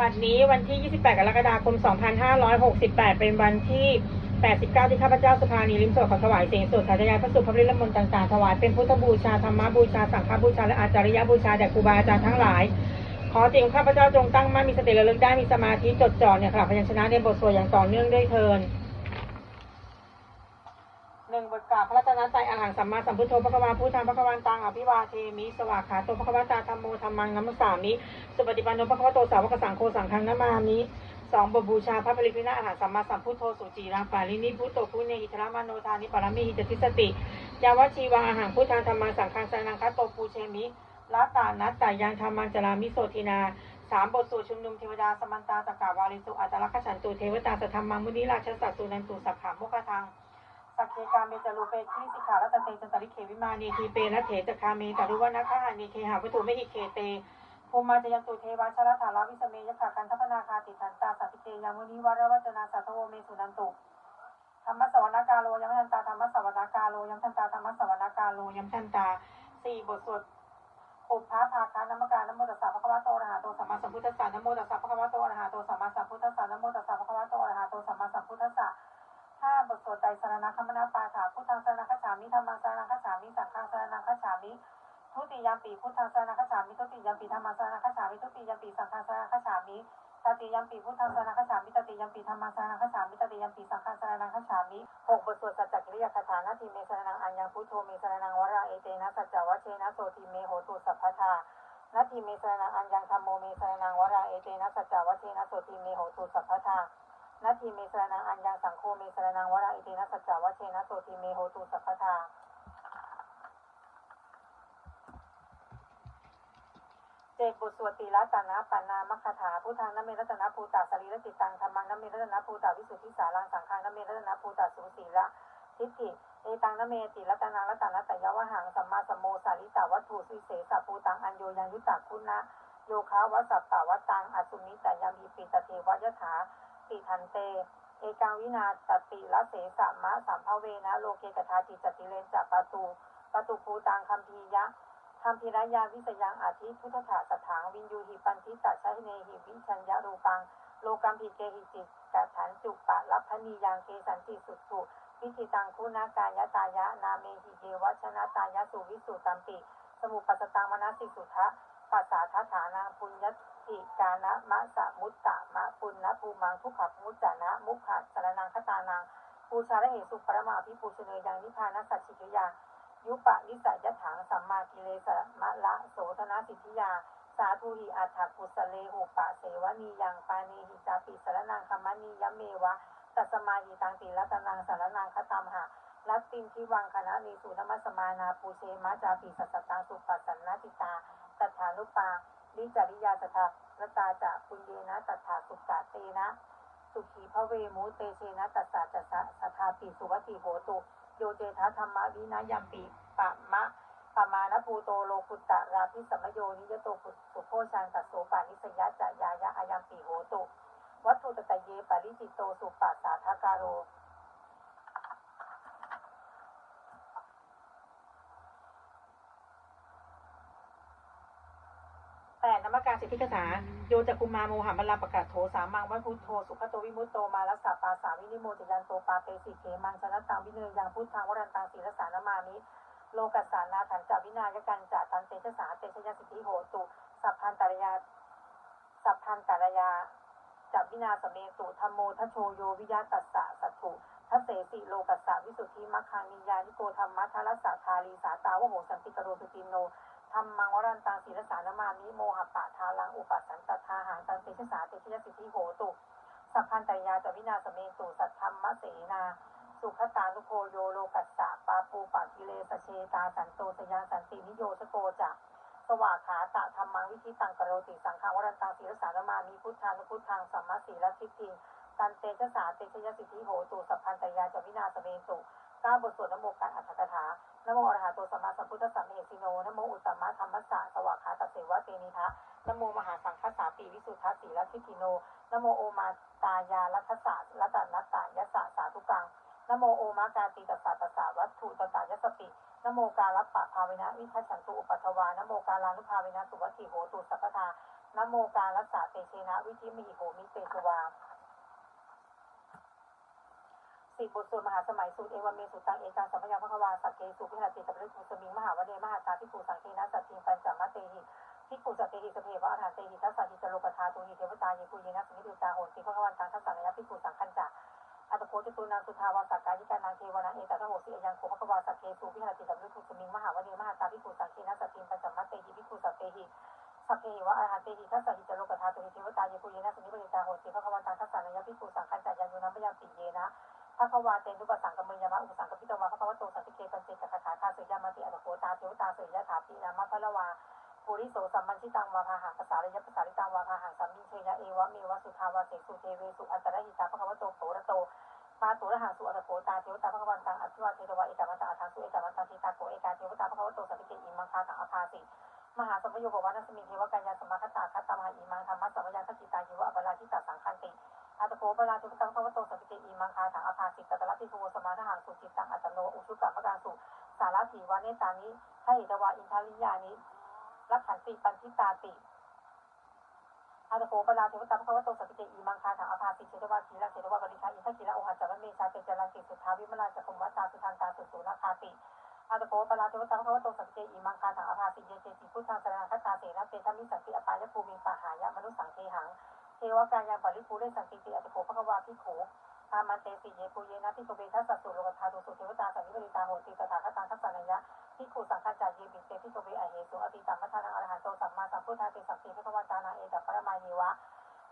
บัดนี้วันที่ 28 กรกฎาคม 2568 เป็นวันที่ 89 ที่ข้าพเจ้าสุภานีริมสดขอถวายเสียงสวดสาธยายพระสุภาพริลมนต์ต่างๆ ถวายเป็นพุทธบูชาธรรมบูชา สังฆบูชา และอาจาริยบูชาแด่ครูบาอาจารย์ทั้งหลาย ขอจิงข้าพเจ้าจงตั้งมั่นมีสติระลึกได้มีสมาธิจดจ่อเนี่ยค่ะพยัญชนะในบทสวดอย่างต่อเนื่องด้วยเทิน นึ่งบทกล่าวพระรัตนตรัยอาหังสัมมาสัมพุทโธพระกวาพุทธังพระกวันตังอภิวาเทมิสวากขาโตพระกวตาธรรมโมธรรมังนัมสามิสุปฏิปันโนพระกวโตสาวกสังโฆสังฆังนามามิสองบทบูชาพระปริพิณาอาหารสัมมาสัมพุทโธสุจีรังปาลินิพุทโตพุเนหิทรามโนทานิปรมิหิจติสติยาวชีวังอาหารพุทธังธรรมังสังฆังสนังคัตโตปูเชมิละตานัตตายังธรรมังจรามิโสทินาสามบทสวดชุมนุมเทวดาสมันตาตกาวาลิสุอัตลักขฉันตุเทวตาสธรรมังมุนิราชสัตสุนันตุสักขามุขทัง สักเคกาเมจารูเปที่สิกขารัตเตจันตริเขวิมานีทีเปนะเถจคาเมตารุวนาคาหานีเคหาวัตุไม่หิเคเตภูมิมาจะยันตุเทวาชรถาราวิสเมยขะกันทัพนาคาติทันตาสัพพิเตยามุนิวารวัจนาสัทโวเมสุนันตุธรรมสวรรคาโลยัมทันตาธรรมสวรรคาโลยัมทันตาธรรมสวรรคาโลยัมทันตาสี่บทสวดอุปภาภาคานมการนโมตัสสะภะคะวะโตอะระหะโตสัมมาสัมพุทธัสสะนโมตัสสะภะคะวะโตอะระหะโตสัมมาสัมพุทธัสสะนโมตัสสะภะคะวะโตอะระหะโตสัมมาสัมพุทธัสสะ ห้าบทสวดไตรสรณคมนาปาถาพุทธังสารณคัจฉามิธรรมังสารณคัจฉามิสังฆังสารณคัจฉามิทุติยามปีพุทธังสารณคัจฉามิทุติยามปีธรรมังสารณคัจฉามิทุติยามปีสังฆังสารณคัจฉามิตติยามปีพุทธังสารณคัจฉามิตติยามปีธรรมังสารณคัจฉามิตติยามปีสังฆังสารณคัจฉามิหกบทสวดสัจจกิริยคาถานาทีเมสารนังอัญญังพุทโธเมสารนังวราเอเตนะสัจจวัชเชนะโสติเมโหตุสัพพทานาทีเมสารนังอัญญังธรรมโมเมสารนังวราเอเตนะสัจจวัชเชนะโสติเมโหตุสัพพทา นาทีเมสรนังอัญญังสังโฆเมสรนังวราอิตินะสัจจวัชเชนะโสติเมโหตุสัพพทาเจดบทสวดตีละตานะปันนามคคาถาพุทธังนเมรัตนะภูตาสรีรติตังธรรมังนเมรัตนะภูตาวิสุทธิสารังสังฆังนเมรัตนะภูตาสุสีละทิฏฐิเอตังนเมติรัตนังรัตนะตยวหังสัมมาสัมโมสาริตาวัตถุสิเสสะภูตังอัญโยยังยุตตาคุณะโยคาวัสสัปปะวัตตังอสุมิตยามีปิตเทวยถา ติทันเต เอกังวินาตติละเสสะมะสัมภเวนะ โลเกกทาติจติเลนจัปตูปตุภูตังคัมพียะคัมพีรยาวิสยังอาทิพุทธถาสถางวินยูหิปันทิตัชเนหิวิชัญญารูปัง โลกัมพีเกหิจิตกัฐานจุปะลัพพนียังเกสันติสุสุวิธิตังคุณากายตายะนาเมหิเยวัชนะตายะสุวิสุตัมปิ สมุปัสตังมนัสสิสุทะปัสสาทฐานาปุญญ ติกานะมะสะมุตตะมะปุณณภูมังทุกขมุจจานะ มุขะสารนังคตานังปูชาระเหสุปรมาภิปูชเนยังนิพานัสสัจฉิกยายุปะนิสัยยถังสัมมากิเลสมะละโสธนาสิทธิยา สาธุหิอัฏฐกุสเลหุปะเสวนียังปานีหิจาปิสารนังคมณียเมวะตัสมาหิตังติรัตนังสารนังคตัมหะลัตตินทิวังคณะนีสุนมัสมานาปูเชมะจาปิสัสตังสุปัสสันนติตาตัฐานุปา ลิจาริยาสถารตาจะปุญเยนะตัถาสุกะเตนะ สุขีพระเวมุเตเชนะตัสสะจัสสะสัทธาปิสุวัติโหตุ โยเจทาธรรมะวินายัมปิปะมะปะมานภูโตโลกุตตะราพิสัมโยนิยโตปุสุโพชังตัสโสปานิสยะจะยายะอายัมปิโหตุ วัตถุตตะเยปริจิตโตสุปัสสาทาการโร แปดนมการสิทธิกษาโยจักุมาโมหัมลาปะกาศโถสามังวัพุทโธสุขโตวิมุตโตมาลัสสะปาสาวินิโมจยันโตปาเปสิเขมังชนะตังวิเนยยังพุทธังวรันตังศีรสานามามิโลกัสสานาถันจาวินายกันจะตันเตชะสาเตชยสิทธิโหตุสัพพันตารยาสัพพันตารยาจับวินาสเมตุธรรมโมทชโชโยวิยาตัสสะสัตถุทัสเสสิโลกัสสะวิสุทธิมัคคังนิยานิโกธรรมะทารัสสะทาลีสาตาวโหสันติกโรสุติโน รรมังวรันตังศีรสานามามิโมหะปะทาลังอุปัสสันตทาหังตังเตชะสาเตชยสิทธิโหตุสัพพันตยาจวินาสเมตุสัทธรรมเสนา สุขตานุโคโยโลกัสสะปาปูปักิเลสเชตาสันโตสยาสันตินิโยชโกจะสวากขาตะธรรมังวิธิตังกโรติสังฆวรันตังศีรสานามามิพุทธานุพุทธังสัมมาสีลทิฏฐิตันเตชะสาเตชยสิทธิโหตุสัพพันตยาจวินาสเมตุก้าบทสวดนโมการอัตถกถา นโมอรหัตโตสัมมาสัมพุทธัสสะเมเหสิโนนโมอุตตมะธรรมัสสะสวากขาตเสวะเตนิทะนโมมหาสังฆสาปีวิสุทธสีลทิฏฐิโนนโมโอมาตายาลัทธสะรัตนัตตายะสะสาธุกังนโมโอมากาติตัสสะตัสสะวัตถุตตายะสตินโมกาลัปปะภาเวนะวิทัสสันตุอุปัทวานโมกาลานุภาเวนะสุวัตถิโหตุสัพพทานโมกาลัสสะเตเชนะวิธิมีโหมิเตสวา สี่บทสวดมหาสมัยสูตรเอวเมสุตังเอการสัมพยังพระควาสักเกสุพิหารติกับฤทธิ์สมิงมหาวเดมหาตาพิภูสังเคนะสัตถิปัญจมะเตหิพิภูสัตเตหิสเพวะอาหารเตหิทัสสะหิจโลกธาตุหิเทวตาเยปุเยนะสมิติตาโหติพระวันตังทัสสะนยะพิภูสังคัญจะอัตโพจตุนางสุทาวาสักกายิกานางเทวนาเอตตะโหสิเอยังโคภควาสักเกสุพิหารติกับฤทธิ์สมิงมหาวเดมหาตาพิภูสังเคนะสัตถิปัญจมะเตหิพิภูสัตเตหิสัพเพวะอาหารเตหิทัสสะหิจโลกธาตุหิเทวตาเยปุเยนะสมิติตาโหติพระวันตังทัสสะนยะพิภูสังคัญจะยันยุนัมปยังปิเยนะ พระควาเตนุปสังกมยามะอุปสังกปิตวาพระควโตสันติเกปัญเจกคาถาคาเสยามาติอัตโคตาเทวตาเสยยะถาปีนามาพะละวาปุริโสสัมมันชิตังวาพาหังภาษาระยะภาษาริตังวาพาหังสัมมิเชยะเอวะเมวะสุทาวาเสสุเทเวสุอันตรหิตาพระควโตโสระโตมาตุระหังสุอัตโคตาเทวตาพระวันตังอภิวาเทวะเอกามันตังอัฏฐาสุเอกามันตังทีตาโกเอกาเทวตาพระควโตสันติเกอิมังคาตังอภาสิมหาสัมโยบวานัสมิเทวกัญญาสมคตาคัตตามหาอิมังธรรมะสัมปยาสกิตายิวะบาลาทิตาสังคันติ อัตโกปราจุตังพระวโตสัพพิเกอีมังคาถังอภาสิตตะละติโทสมาทหังสุจิตตังอัตโนอุชุกัมมการสุสารถีวาเนตานิให้ตวาอินทริยานิรักขันติปันทิตาติอัตโกปราจุตังพระวโตสัพพิเกอีมังคาถังอภาสิเชตวาทีละเชตวาบริชาอินทกิละโอหัจจาเมชาเตจารังกิสุทาวิมลาจักรวัตตาสุทันตาสุสุนาคาติอัตโกปราจุตังพระวโตสัพพิเกอีมังคาถังอภาสิเยเจติพุทธังสรณคตาเสนะเตชะมิสันติอปายภูมิปะหายะมนุสังเทหัง เทวกายาปริภูเรสันติติอัตโขภควาพิโขอามันเตสิเยปุเยนะพิโกเบทัสสุโลกธาตุสุเทวตาสันนิบริตาโหติตถาคตาทัสสนัญญะพิโขสังฆจายเยบิเตพิโกเบอเหสุอติตัมมัทานังอรหันโตสัมมาสัมพุทธาเตสัมปีพระวตานาเอตัปปรมาเยวะ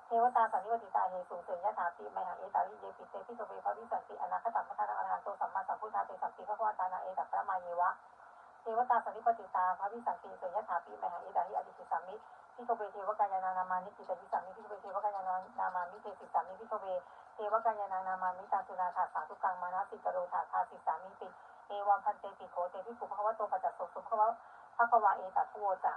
เทวตาสันนิบริตาเหสุเสยยะถาปิมหังเอตาลิเยปิเตพิโกเบภวิสันติอนาคตัมมัทานังอรหันโตสัมมาสัมพุทธาเตสัมปีพระวตานาเอตัปปรมาเยวะเทวตาสันนิปติตาภวิสันติเสยยะถาปิมหังเอตาลิอดิกิสัมมิ พิโกเบเทวกายานานามานิจิตวิสัมมิพิโกเบเทวกายานามามิเทสิสัมมิพิโกเบเทวกายานานามามิตาสุนาถาสาทุกังมานาสิกโรธาคาสิสามิติเอวัมพันเตติโขเตพิภูภควโตปัจจสุสุขวะภควาเอตัทโวจะ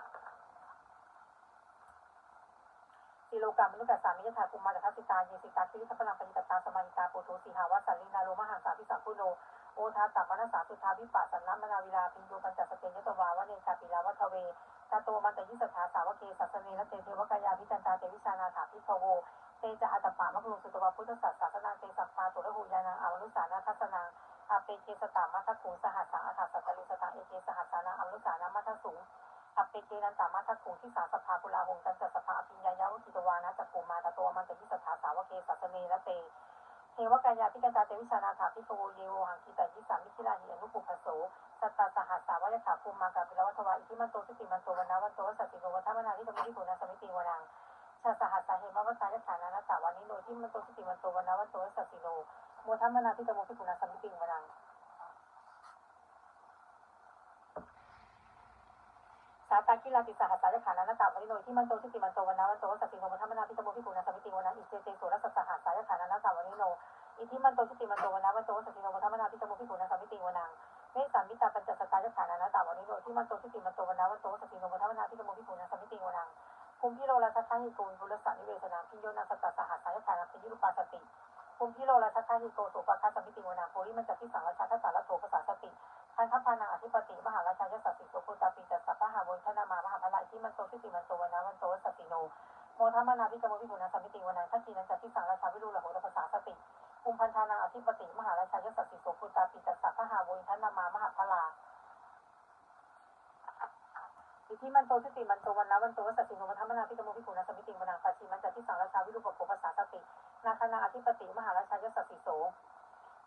สิโลกามนุกัสสามิยถาภูมาตทัสสิตาเยสิตาคิริทัพพลังปญิตตาสมานิตาปุถุสีหาวัสัลลินาโลมหังสาพิสัมพุโนโอทาตัมมนัสสาสุทาวิปัสสันนมนาวิลาปิญโยปัญจสเตยตวาวะเนกาปิลาวัทเว ตาโตมันตยิสถาสาวเกสัสเนและเตเทวกายาพิจันตาเตวิชานาถาพิภโวเตจะอัตปามะกลุสุตวาพุทธศาสนาเตสัมปาตุระหูยานังอมนุสานาคัสนังอาเปเกสตามัทขุงสหัสสังอัฏฐสัตตลิสตังเอเกสหัสสานังอมนุสานามัทสุงอาเปเกนันตามัทขุงที่สาสภาปุลาหงตันจะสภาอภิญญายาวุติตวานะจักขุมาตาโตมันตยิสถาสาวเกสัสเนและเต เทวกายาพิกันตาเตวิชานาถาพิโกโวเยโวหังคีตายิสามิคิลาหิอนุปุปโสสัตตาสหัสสาวะยถาภูมากาปิลวัตวาอิทิมันโตสติมันโตวันนาวันโตสัตติโกวัฏมนาทิตมิทิโกนาสมิติวนังชาสหัสสาเหมวัฏายฐานานาตาวันนิโนทิมันโตสติมันโตวันนาวันโตสัตติโนโมทัมมนาทิตโมทิโกนาสมิติวนัง สาตาคิลาติสหัสสายฐานานตาวันนิโนทิมันโตสติมันโตวันนาวันโตสัตติโนมทัมมนาทิตโมทิโกนาสมิติวนังอิเจเตโสรัสสหัสสายฐานานตาวันนิโนอิทิมันโตสติมันโตวันนาวันโตสติโนวัฒมนาพิจโมพิขุนาสมิติวนังเมสัมมิตาปัญจสตาจฐานานตาวันนิโรที่มันโตสติมันโตวันนาวันโตสติโนวัฒมนาพิจโมพิขุนาสมิติวนังภูมิพิโรลาสัคคาหิโกวิบุรสานิเวสนาพิโยนาสตตสหัสสายฐานาพิยุปาสติภูมิพิโรลาสัคคาหิโกโสปะคาสมิติวนังโพริมันจัที่สังราชาทัสสารโถภาษาสติ พันธพานังอธิปติมหาราชายสัสสิโสโพตาปิจัสสะพะหาวนชนามามหาพลายที่มันโตสติมันโตวันนาวันโตสัตติโนโมทัมมนาพิจมพิขุนาสมิติวนังทักกีนันจัที่สังราชาวิรุลโหตภาษาสติภูมิพันธานังอธิปติมหาราชายสัสสิโสพุตาปิจัสสะพะหาวุญทันามามหาพลาอิทิมันโตสติมันโตวันนะวันโตสัสสิโนมัทมนาพิตโมพิขุนาสมิติวนาปัจฉิมันจัติสังราชาวิรุปโภภาษาสตินาคานังอธิปติมหาราชายสัสสิโส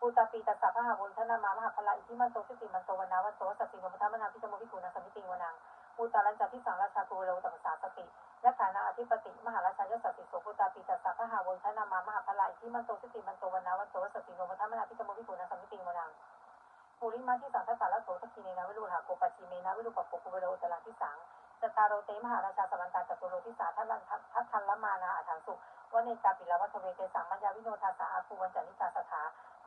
ปุตาปีตัสสะพระหาวุญทันามามหาพลาอิทิมันโตสิติมันโตวนนะวันโตสัสสิโนมัทมนาพิตโมพิขุนาสมิติวนังปุตาลันจัติสังราชาภูโรตภาษาสติยะขานาอธิปติ มหาราชายสัสสิโสพุตาปีตัสสะพระหาวุญทันามามหาพลาอิทิมันโตสิติมันโตวนนะวันโตสัสสิโนมัทมนาพิตโมพิขุนาสมิติวนังปุริมาที่สังทัสสารโสทกิเนนะวิรุหาโกปัจฉิเมนะวิรุปปโกเวโรตลังที่สังจตารโรเตมหาราชาสมันตาจตุโรทิสาทัลันทัทันละมานาอัถังสุวันเนกาปิลวัทเวเตสังมัญญาวิโนทาสาอาภูวันจานิกาส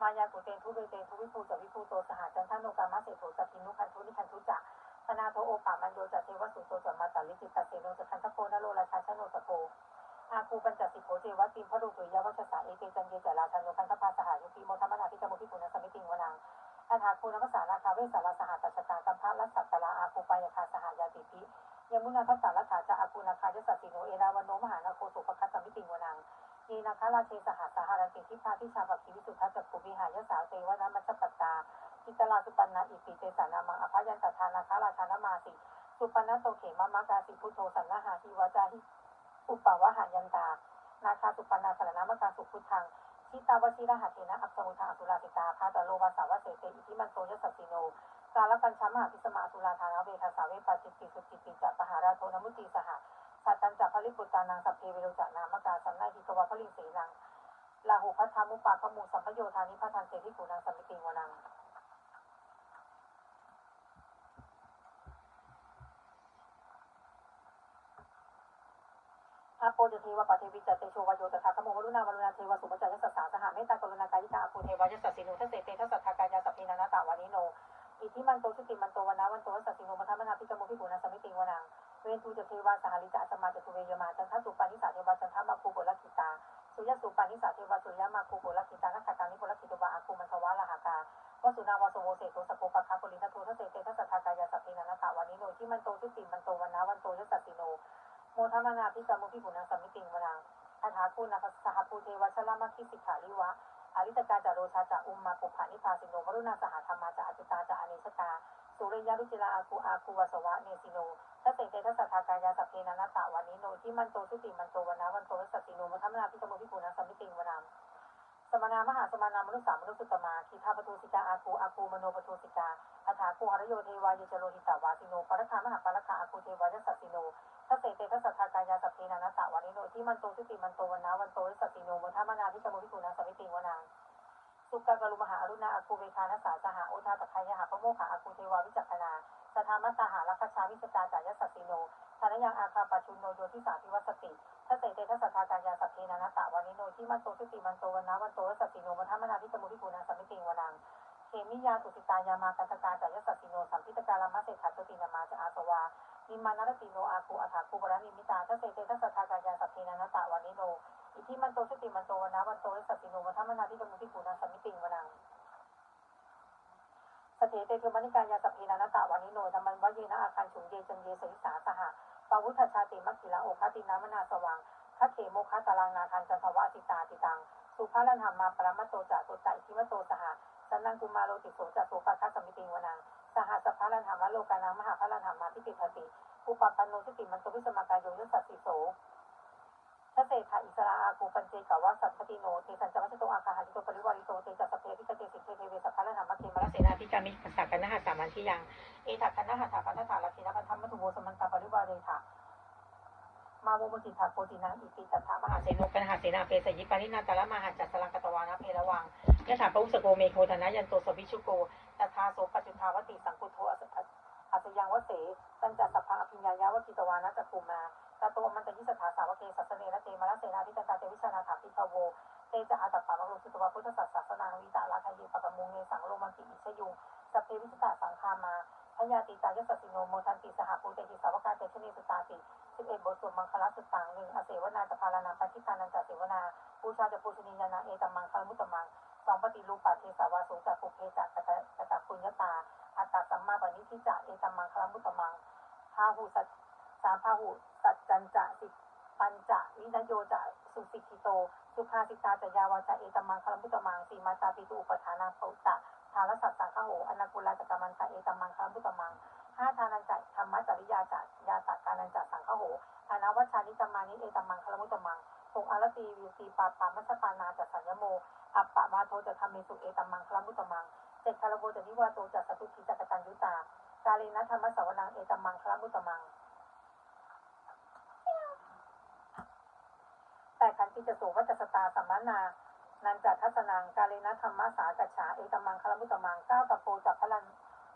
ามายากุเตนทุเวเตนทุวิภูจวิภูโตสหจันทโนกามาเสโถสกินุคันทุนิคันทุจักธนาโทโอปามันโยจัตเทวสุโตจัมมาตัลิจิตตเสโนจคันทโกนโรราชาชโนตโพอาคูปัญจสิโภเจวัติมพระดุตุยวัชสาเอเกจันเยจาราชันโยคันทภาสหายุปีโมทัมนาพิจโมพิปุณสมิติงวนังอาถาคูนภาษานาคาเวสาราสหัสตชกากัมพะรัสสัตตลาอาคูปายคาสหายาติพิยมุนาทัสสารัฐาจะอาคูนาคายสัสสิโนเอราวันโนมหานาโคสุปคัสสมิติงวนัง ยีนาคาราเชสหัสสหรันติทิพาทิชาปักขิวิสุทธัสสะปุวิหายสาวเตวนามัชปัตตาจิตตลาสุปันนาอิติเตสานามังอภัยันตทานาคราชานามาสิสุปันนโตเขมามากาสิพุทโธสันนาหาทิวาจาหิอุปาวะหายันตา นาคาสุปันนาสารนามกาสุพุทธังชิตาวชิรหัตเถนะอัปสมุทาอสุราสิตาพาตโลวาสาวเสเตอิทิมันโตยสัสิโนกาลปัญชมหาพิสมาสุราธานาเวทสาเวปาจิตติสุจิตติจะปหาราโทนมุติสห สัตตัญจะพลิปุตตานังสัพเพเวโรจานามกาสันนาหิกวะพลิงเสนังลาหูพัทธามุปาขมูสัมพโยธานิพัทันเตทิกูนังสัมมิติงวนังอาโปจเทวปะเทวิจเตโชวโยตถาคโมวรุณาวรุณาเทวสุปจัยสัสสาสหเมตตากรุณากายิกาอภูเทวยสัสสิโนทัสเสเตทัสสัทธากายาสัพเพนานาตาวานิโน อิทิมันโตสุติมันโตวนาวันโตสัสสิโนมัทมนาพิจโมพิบูนาสมิติงวนัง เวทูจะเทวาสหริจะสมาจตุเวยมาจันทสุปานิสาเทวาจันทมาคูโบลกิตาสุยสุปานิสาเทวาสุยมาคูโบลกิตานักขตานิโบลกิตวาอาคูมันทวาลหากาวสุนาวาสโวเสโตสโปปะคาปุลินโททเสเตทัสสัทากายาสัพเพนานตาวานิโนที่มันโตสุติมันโตวันนาวันโตยสัสสิโน โมทมนาพิจโมพิบูนาสมิติงวนังคาถาคุณนักสหภูเทวชลามัคคิสิกขาลิวะอริตกาจาโรชาจาอุมมาปุภานิพาสิโนวรุณาสหธรรมาจาอจุตาจาอเนชกาสุริยรุจิลาอาคูอาคูวสวะเนสิโน ทัสเสเตทัสสะทากายาสัพเพนานาตะวานิโนที่มันโตสุติมันโตวันนาวันโตวัสติโนมัทมนาพิจโมพิภูนาสัมมิติงวนามสมนามหาสมานามนุสสามนุสุตตมาคีทาปทุสิกาอาคูอาคูมโนปทุสิกาอัฏฐาคูหรโยเทวายจโรหิตาวาสิโนปรคามหาปรคาอาคูเทวายสัสิโนทัสเสเตทัสสะทากายาสัพเพนานาตะวานิโนที่มันโตสุติมันโตวันนาวันโตวัสติโนมัทมนาพิจโมพิภูนาสัมมิติงวนามสุกากรุมหาอรุณาอาคูเวคานัสสาสหโอทาตะไคยหาพระโมขาอาคูเทวาวิจักขนา สธามัตตาหาลักขชาวิสกาจายสัสสิโนธนยังอาคาปัจจุโนโยทิสาธิวสติทัสเสเตทัสสะทากายาสัพเพนานาตะวานิโนที่มันโตสุติมันโตวันนาวันโตวัสติโนมัทมนาพิจมุทิภูนาสัมมิติงวนังเขมิยาสุสิตายามากันตกาจายสัสสิโนสัมพิตการามะเสขัสตินามาจะอาสวานิมานารติโนอาคูอัฏฐาคูบรนิมิตาทัสเสเตทัสสะทากายาสัพเพนานาตะวานิโนอิทิมันโตสุติมันโตวันนาวันโตวัสติโนมัทมนาพิจมุทิภูนาสัมมิติงวนัง สเถเตเทวนิการยาสัพเพนานาตาวานิโนธรรมันวะเยนะอาคันฉุงเยจังเยสริสาสหะปาวุฒชาติมัคคิลาโอคตินามนาสวังคัเขโมคาตาลังนาคันจันทวะติตาติตัง สุภาลันธรรมาปรมัตโตจะตุตะอิทิมโตสหะสันนังกุมาโรติโสจะโสปะคัสมิติวนังสหสัพพาลันธรรมะโลกานังมหาพาลันธรรมาทิติภติอุปปันโนทิติมันโตวิสมากายโยยสัสสิโส ทเศธาอิสราอาคูปัญเจกาวาสัพพติโนเทสันจวัชโตอาคาหาจิโตปริวาริโตเตจัสเพพิกเตสิเทเทเวสัพพะละธรรมะเทมะละเสนาธิกามิสักกันนะหะสามันทิยังเอทัคนะหะถาพันธาลักขินะพันธมัตุโวสมันตาปริวาเรถามาโมมุติถาโคตินังอิติตัทธามหาเสนุกันหาเสนาเปสยิปานินาตาละมหาจัสสลังกตวานะเพระวังยะถาปะอุสโกเมโคธนะยันโตสวิชุโกตถาโสปัจจุทาวติสังคุโทอัสยังวเสตัญจัสสะพังอภิญญายาวกิตวานะจักขุมา ตาโตมันตยิสถาสาวเกสัสเนระเตมะลเสนาธิตาเตวิชานาถาพิทโวเตจะอาตัปปะมะโรสุตวะพุทธศาสสนาวิตาลาคายปะกมุงเนสังโลมันติอิชยุงสัพเพวิสตาสังคามาพญาติตายสัสิโนโมทันติสหภูเตหิสาวกาเตชนีสุตาติสิบเอ็ดบทสวดมังคลสุตตังหนึ่งอเสวนาตพาลานาปัจิตานันจเสวนาปูชาจะปูชนียานาเอตมังคลมุตมังสองปฏิรูปปัตเทสาวาสุจักปุเพจักกะกะตะปุญญตาอัตตาสัมมาปณิทิจะเอตมังคลมุตมังพาหูสัจสามพาหูสัจ จันจะสิปัญจะวินโยจะสุสิกิโต สุภาสิตาจะยาวาจาเอตมังคลัมพุตมังสีมาตาปิตุอุปทานาปุตตะทารสัตสังฆโหอนากุลาจกรมันตะเอตมังคลัมพุตมังห้าทานันจัธรรมจริยาจัยาตกานันจัสังฆโหธานาวัชานิจมานิเอตมังคลัมพุตมังหกอารตีวิสีปาปามัสปานาจัสัญญโมอัปปะมาโทจะทำเมสุเอตมังคลัมพุตมังเจ็ดคารโบจะนิวาโตจัสตุทิจักตันยุตากาเลนะธรรมสวนังเอตมังคลัมพุตมัง ปิจะสูวัจสตาสัมมานา นันจัทัสนังกาเลนะธรรมสากัจฉาเอตมังคลมุตตมังก้าวตะโพจากพลัน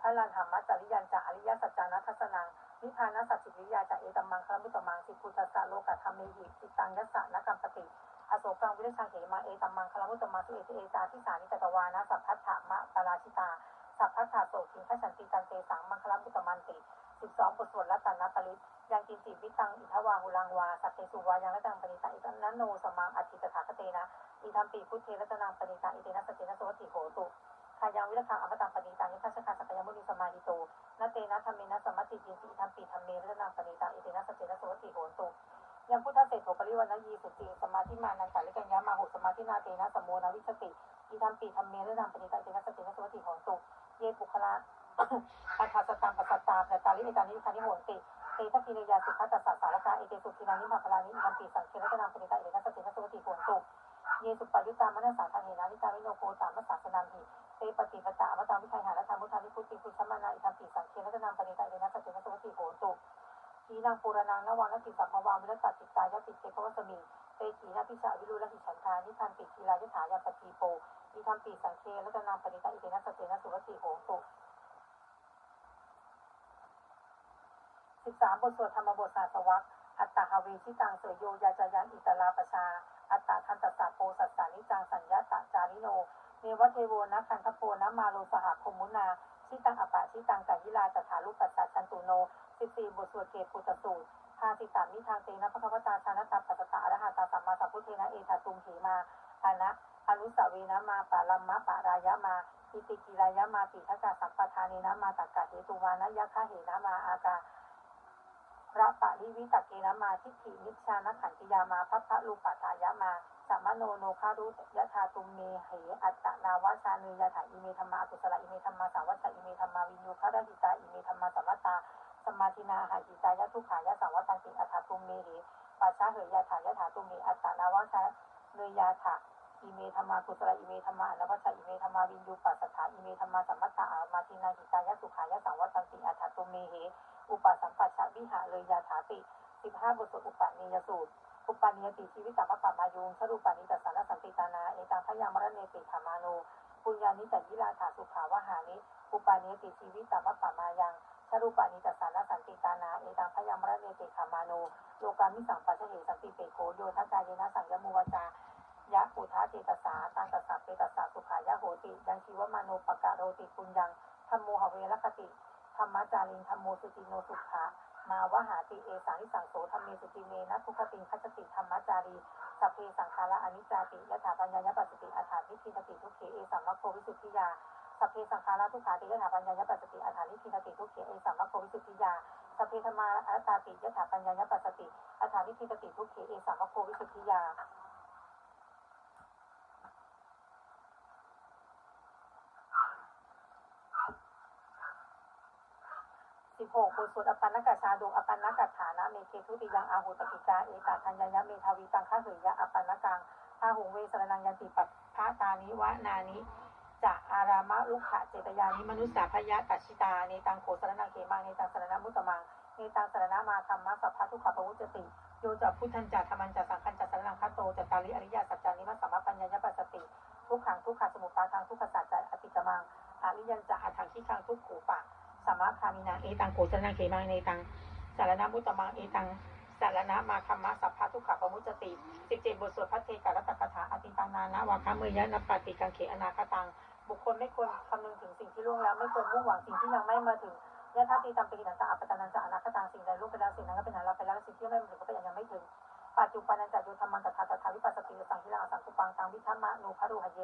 พลันธรรมะจริยันจะอริยสัจจานัทัสนังนิพพานัสสัจจิวิยาจะเอตมังคลมุตตมังสิพุทธัสสะโลกะธรรมเมหิจิตังยัสสะนกัมปติอโศกังวิริชังเหมาเอตมังคลมุตตมังสุเอติเอตาทิสานิจตวานะสัพพัทธะมะปราชิตาสัพพัทธะโสทิงขฉันติตันเตสังมังคลมุตตมันติ สิบสองบทสวดละตันนัตตลิยังกินจิวิตังอิทวาหุลังวาสัพเพสุวายังละตังปณิตาอิตันนันโนสมังอธิตถาคเตนะอิทัมปีพุทเทระตนังปณิตาอิเตนะสเตนะโสติโหตุใครยังวิรคังอมตังปณิตังยทัชคาสักยมุนิสมาหิโตนเตนะธรรมเมนะสมมติยินติธรรมปีธรรมเมรนังปณิตังเอเตนะสจเจนะโสติโหตุยังพุทธเศรษฐปริวันนยีสุติสมาธิมานันตาลิกัญญามาหุสมาธินาเตนะสมโมนาวิสติอีธรรมปีธรรมเมรนังปณิตังเอเตนะสจเจนะโสติโหตุเยปุคละ อัฏฐสตังปัสสตาปตาลิเอตานิคานิโหนติเตทะกินยาสุขัตตสสสารกาเอเตสุทินานิมาพลานิอิธรรมปีสังเขรตนามปณิตังเอเนะสจเจนะโสติโหนตุเยสุปายุตามนัสสาทานเหนานิกาวิโนโกตามัสสาสนัมหิเตปฏิปตาอมตาวิทัยหารัธรรมุทานิพุทธิพุทธมานาอิทัมปิสังเขรัตนามปณิตาเดนะสัจเนะสวัสดิโหตุทีนังปูรนังนวังนติสัมภวามิรตัดติตายติเตภวสมิเตขีนาพิชาวิรุลหิฉันทานิทันติทีรายถายาปฏิโปอิทัมปิสังเขรัตนามปณิตาอิเดนะสัจเจนะสวัสดิโหตุ สิบสามบทสวดธรรมบทศาสวักอัตตาฮาเวชิตังเสยโยยาจายันอิตลาปชา อัตตาทันตสาโปสัสสานิจังสัญญาตจาริโน เนวเทโวนะคันทโปนะมาโลสหคมุนาชิตังอปะชิตังกัยิลาตถาลุปัสสะชันตุโนสิบสี่บทสวดเกตปุตตสูตรทาสิตามิทางเตนะพระคัมภตาชานตาปัสสตาอรหัตาสัมมาสัพพุทเทนะเอตาตุมเหมาอานะอนุสาเวนะมาปาลัมมะปารายะมาอิติกิรายะมาปิทักกะสัมปทานีนะมาตักกะเหตุวานะยะคะเหนะมาอากา พระปะริวิตกเกนะมาทิฏฐินิชานขันติยามาพระพระลูปตายะมาสัมมโนโนคารุยะธาตุมเมเหอัตตนาวาชาเนยะถาอิเมธรรมากุสละอิเมธรรมาสาวัชอิเมธรรมาวินยูคาราหิตาอิเมธรรมาสัมมตาสมาทินาหาหิตายะทุขายะสังวัตันติอัฏฐตุมเมเหปัสสะเหยะถายะถาตุมเมอัตตนาวาชาเนยะถาอิเมธรรมากุสละอิเมธรรมาอนวัชอิเมธรรมาวินยูปัสส อิเมธรรมาสัมมตาอามาทินาหิตายะสุขายะสังวัตันติอัฏฐตุมเมเหอุปสัมปัชชะวิหะเลยยะถาติสิบห้าบทสวดอุปาเนยสูตร อุปาเนยติชีวิตตมปะมายุงชรูปานิตัสสารสันติตานาเอตังพยามรเนติขามานุปุญญานิจัยิลาถาสุขาวหานิอุปาเนยติชีวิตตมปะมายังชรูปานิตัสสารสันติตานาเอตังพยามรเนติขามานุโลกามิสังปัจเหสันติเปโคโยทักายนะสังยมุวจา ยะปุทาเจตสาตังตัสสะเปตัสสะสุขายะโหติยังชีวมานุปกะโรติปุญญังธรรมโมหเวรคติธรรมจารินธรรมโมสุติโนสุขะมาวหาติเอสังนิสังโสธรรมเมสุติเมนะทุกขติงคัจติธรรมจารีสัพเพสังขาระอนิจจาติยะถาปัญญายปัสสติอัฏฐานิทินติทุกเขเอสัมมะโควิสุทธิยาสัพเพสังขาระทุกขาติยะถาปัญญายปัสสติอัฏฐานิทินติทุกเขเอสัมมะโควิสุทธิยาสัพเพธรรมาอัตตาติยะถาปัญญายปัสสติอัฏฐานิทินติทุกเขเอสัมมะโควิสุทธิยา สิบหกบทสวดอปันนกชาดงอปันนกัฐานะเมเคทุติยังอาหุตกิกาเอตาทัญญยะเมทาวิตังฆะเหยยะอปันนกังอาหุงเวสรนังยันติปัฏฐาตานิวะนานิจะอารามะลุขะเจตยานิมนุสสาพยะกัจฉิตาเนตังโขสรนังเขมังเนตังสรณมุตตมังเนตังสรณมาธรรมะสัพพะทุกขปวุจติโยจะพุทธันจะธรรมันจะสังขันจะสรนังคัตโตจะตาลิอริยสัจจานิมัสสมะปัญญายปัสสติทุกขังทุกขะสมุปาทังทุกขะสัจจะอติกมังอริยันจะอัฏฐังที่ขังทุกขูปะ สัมมาคามินาเอตังโกจนังเขมังเนตังสารณมุตตมังเอตังสารณะมาคัมมะสัพพะทุกขะปมุจติสิบเจ็ดบทสวดพระเทกัตตกถาอติตังนานะวาคะเมยะนปฏิกังเขอนาคตัง บุคคลไม่ควรคำนึงถึงสิ่งที่ล่วงแล้ว ไม่ควรมุ่งหวังสิ่งที่ยังไม่มาถึงยะทัตีตัมปินันตะอัปตานันจะอนาคตังสิ่งใดล่วงไปแล้วสิ่งนั้นก็เป็นนั้นเราไปแล้วสิ่งที่ไม่มาถึงก็เป็นอย่างยังไม่ถึงปัจจุบันนันจะโยธรรมังตถาตถาวิปัสสติสังคิลังสังคุปังตังวิธัมมะนูพรุหะเย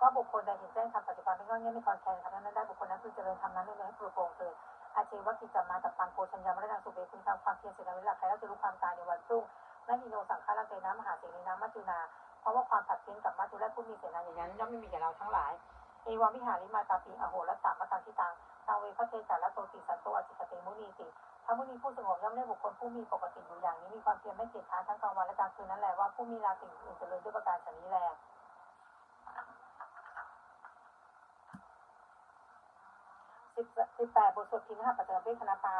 ว่าบุคคลใดเห็นแจ้งทำปัจจุบันไม่งอนเงี้ยไม่คลอนแคลนทำนั้นได้บุคคลนั้นคือเจริญทำนั้นเลยให้ปลุกโปรงเถิดอาเจวะกิจจามาตับปังโพชัญญามรณังสุเบคุณทำความเพียรเสร็จแล้วเวลาใครแล้วจะรู้ความตายในวันพรุ่งนั่นอิโนสังฆารังเตนะมหาเสนีนะมัจจุนา เพราะว่าความผัดเพี้ยนกับมัจจุและผู้มีเสนาอย่างนั้นย่อมไม่มีแก่เราทั้งหลายเอวามิหาริมาตาปิอโหรัตามาตังทิตังทางเวพระเทจาระโตติสันโตอจิตเตมุนีติพระมุนีผู้สงบย่อมได้บุคคลผู้มีปกติอยู่อย่างนี้มีความเพียรไม่เกียจค้านทั้งกลางวันและกลางคืนนั่นแหละว่าผู้มีราศีอื่นเจริญด้วยประการฉนี้แล สิบแปดบทสวดพินหปัจจเวคณตา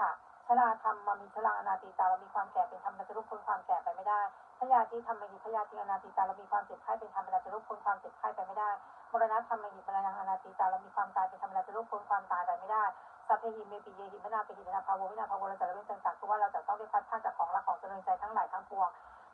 ค่ะชราธรรมมามีชราอนาติตาเรามีความแก่เป็นธรรมเราจะลุกพ้นความแก่ไปไม่ได้พยาธิธรรมหิพยาธิอนาติตาเรามีความเจ็บไข้เป็นธรรมเราจะลุกพ้นความเจ็บไข้ไปไม่ได้มรณะธรรมหิมรณะอนาติตาเรามีความตายเป็นธรรมเราจะลุกพ้นความตายไปไม่ได้สัพเพหิเมปิเยหิมนาเปหิมนาภาววินาภาวเราจะเว้นต่างๆคือว่าเราจะต้องได้พัดพลาดจากของรักของเจริญใจทั้งหลายทั้งปวง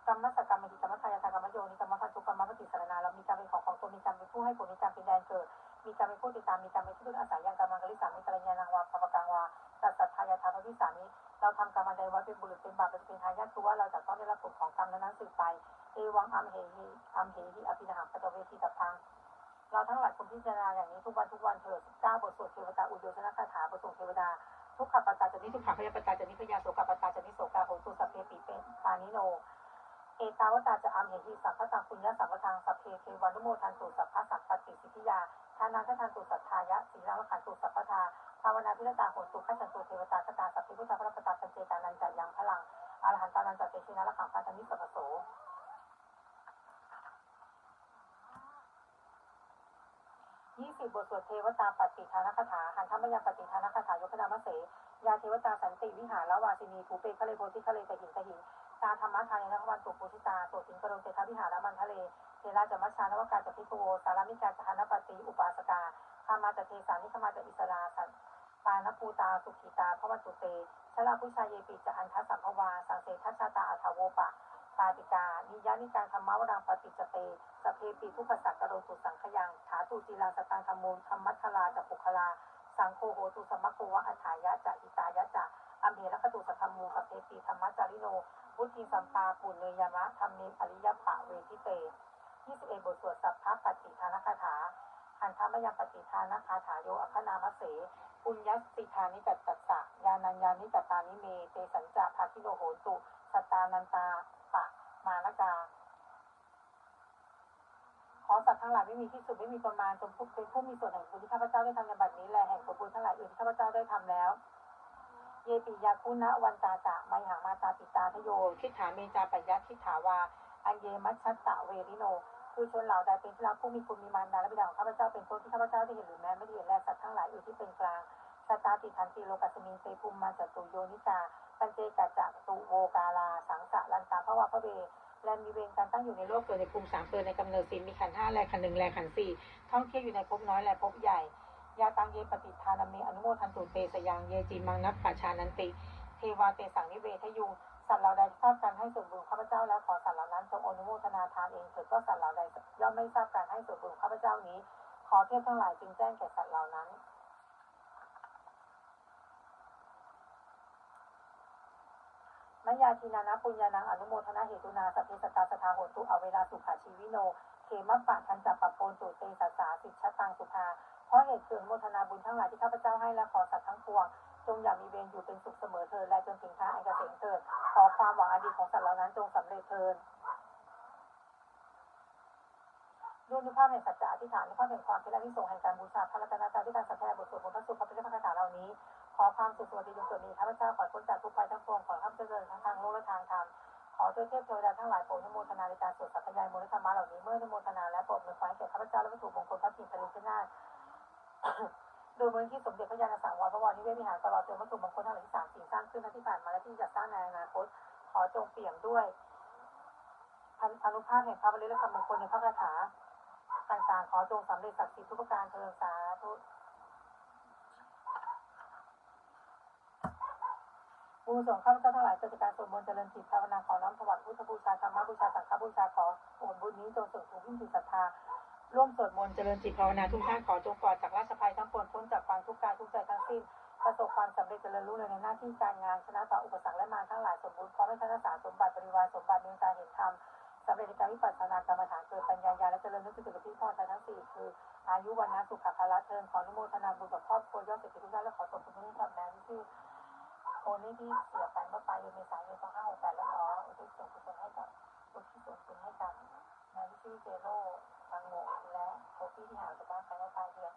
กรรมสกรรมหิกรรมทายาทกรรมโยนิกรรมพันธุกรรมปฏิสารนาเรามีกรรมเป็นของของตัวมีกรรมเป็นผู้ให้ผลมีกรรมเป็นแดนเกิด มีกรรมเป็นผู้ติดตามมีกรรมเป็นที่พึ่งอาศัยยังกรรมังกริสามีกัลยาณังวาภปกังวาตัสสัทธายาทาภวิสามิเราทำกรรมใดไว้เป็นบุรุษเป็นบาปเป็นเป็นทายาทคือว่าเราจะต้องได้รับผลของกรรมนั้นสืบไปเอวังอัมเหหิอัมเหหิอภินาหังปัจเวทีตับพังเราทั้งหลายควรพิจารณาอย่างนี้ทุกวันทุกวันเถิดเก้าบทสวดเทวตาอุโยชนะคาถาบทส่งเทวดาทุกขปตตาจนิทุกขพยาปตาจนิพยาโสกปตตาจนิโสกาโหตุสัพเพปิเป็นปานิโน เอตาวตาจะอัมเหหิสัพพตังปุญญสัพพทังสัพเพเทวานุโมทันตุสัพพะสัพปติสิทธิยา ทานังทันตุสัทธายะสีลังละขันตุสัพพทาภาวนาพิรตาโหตุขันตุเทวตาคตาสัพพิพุทธพระปตาปัญเจตานันจัยังพลังอรหันตานันจัเตชินะละขังปันธมิสัพพโสยี่สิบบทสวดเทวตาปฏิทานคาถาหันธรรมยังปฏิทานคาถายกนามเสยาเทวตาสันติวิหารละวาสินีภูเปคะเลโพธิคะเลตหินตหินตาธรรมะทานนวันตุโพธิตาโสติงกโรเตทวิหารมันทะเล เทราจมัชชานวกาจพิโกสารามิกาจหานปฏิอุปาสกาคามาจเทสานิคมาจอิสราสันปานภูตาสุขีตาพระวันตุเตชลาพุชาเยปิจะอันทัสสัมภวาสังเสทัชาตาอัทโวปะปาติกานิยานิการธรรมวรังปฏิจเตสเพปีทุกสักกโรตุสังขยังถาตูจีลาสตังธรรมูลธรรมัทลาจัปุคลา สังโฆโหตุสมะโวะอัฏฐายะจะอิตายะจะอัมเหรคตุสัทธมูสเพปีธรรมจาริโนพุทธิสัมปาปุณเนยมะธรรมเนปริยปะเวทิเต 21บเอ็ดบทสวดสัพพะปฏิทานคาถาหันธรรมยังปฏิทานคาถาโยอัคานามเสปุญญสิทานิจัตตัสสะยานัญญานิจตานิเม เตสัญจาภาคิโนโหตุสตตานันตาปะมานกา ขอสัตว์ทั้งหลายไม่มีที่สุดไม่มีประมาณจงผู้เป็นผู้มีส่วนแห่งบุญที่ข้าพเจ้าได้ทำในบัดนี้แลแห่งผลบุญทั้งหลายอื่นที่ข้าพเจ้าได้ทำแล้ว เยปิยาคุณะวันตาจะไมหังมาตาปิตาทโย คิดถาเมจาปัญญาคิดถาวา อันเยมัชชตตะเวริโน คือชนเหล่าใดเป็นที่รักผู้มีคุณมีมารดาและบิดาของข้าพเจ้าเป็นต้นที่ข้าพเจ้าได้เห็นหรือแม้ไม่ได้เห็นและสัตว์ทั้งหลายอื่ที่เป็นกลางสตาติทันติโลกัสมินเตภูมิมาจตุโยนิกาปัญเจกัจจตุโวกาลา สังสะลันตาพระวาพระเวและมีเวรการตั้งอยู่ในโลกเกิดในภูมิสามเกิดในกำเนิดสี่มีขันห้าแลขันหนึ่งแลขันสี่ท่องเที่ยวอยู่ในภพน้อยและภพใหญ่ยาตังเยปฏิทานามิอนุโมทันตุเตสยังเยจีมังนับปัชานันติ เทวาเตสังนิเวทยุง สัตว์เหล่าใดทราบการให้ส่วนบุญข้าพเจ้าแล้วขอสัตว์เหล่านั้นจงอนุโมทนาทานเองเถิดก็สัตว์เหล่าใดย่อมไม่ทราบการให้ส่วนบุญข้าพเจ้านี้ ขอเทพทั้งหลายจึงแจ้งแก่สัตว์เหล่านั้นมัญญาทีนานะปุญญานังอนุโมทนาเหตุนาสัพเพสตาสทาโหตุเอาเวลาสุขาชีวิโนเขมะปะทันจับปะโปนตุเตสาสาสิชชตังสุภาเพราะเหตุเกิดโมทนาบุญทั้งหลายที่ข้าพเจ้าให้และขอสัตว์ทั้งปวง จงอย่ามีเวรอยู่เป็นสุขเสมอเถิดและจนถึงท้ายอันเกษมเถิดขอความหวังอดีตของสัตว์เหล่านั้นจงสำเร็จเถิดด้วยนุภาพแห่งสัจจะอธิษฐานนุภาพแห่งความเป็นอนิสงส์แห่งการบูชาพระรัตนตรัยด้วยการสัทธาบทสวดมนต์พระสุภพระพุทธคาถาเหล่านี้ ขอความสุขสวัสดีจงเกิดมีข้าพเจ้าขอพ้นจากทุกภัยทั้งปวงขอข้าพเจ้าเจริญทั้งทางโลกและทางธรรมขอเจ้าเทพเทวดาทั้งหลายโปรดนโมทนาในการสวดสัพพยายมนต์ธรรมะเหล่านี้เมื่อนโมทนาและโปรดเป็นฝ่ายแก่ข้าพเจ้าและวัตถุมงคลพระพิมพ์พระฤทธิ์นา โดยมูลที่สมเด็จพระญาณสังวรพระวรนิเวศวิหารตลอดจนวัตถุมงคลทั้งหลายที่สามสิ่งสร้างขึ้นและที่ผ่านมาและที่จะสร้างในอนาคตขอจงเปี่ยมด้วยพันอนุภาพแห่งพระบริและคำมงคลในพระคาถาต่างๆ ขอจงสำเร็จศักดิ์สิทธิ์ทุกประการเทินสาธุบูชาข้าพเจ้าทั้งหลายเกิดจากการสวดมนต์เจริญจิตภาวนาขอน้อมถวายพุทธบูชาธรรมบูชาสังฆบูชาขอผลบุญนี้จงส่งถึงยิ่งจิตศรัทธา ร่วมสวดมนต์เจริญจิตภาวนาทุกท่านขอจงปลอดจากราชภัยทั้งปวงพ้นจากความทุกข์กายทุกข์ใจทั้งสิ้นประสบความสำเร็จเจริญรุ่งเรืองในหน้าที่การงานชนะต่ออุปสรรคและมารทั้งหลายสมบูรณ์พร้อมด้วยทักษะสมบัติบริวารสมบัติเมีการเห็นธรรมสำเร็จในการวิปัสสนากรรมฐานเกิดปัญญาญาและเจริญนึกถึงกับที่พ่อทั้งสี่คือ อายุวันนะสุขภาระเทินขออนุโมทนาบุญกับครอบครัวยอดเศรษฐีทุกท่านและขอส่งผลบุญให้กับแม่ที่โอนนี่ที่เสียไปเมื่อปลายเดือนเมษายน2568แล้วขออุทิศส่วนกุศลให้กับอุทิศส่วนบุญให้กับนายวิชิเจโร่ ทางหนึ่งและพบที่ที่หางจากบ้านไปได้ตาเดียว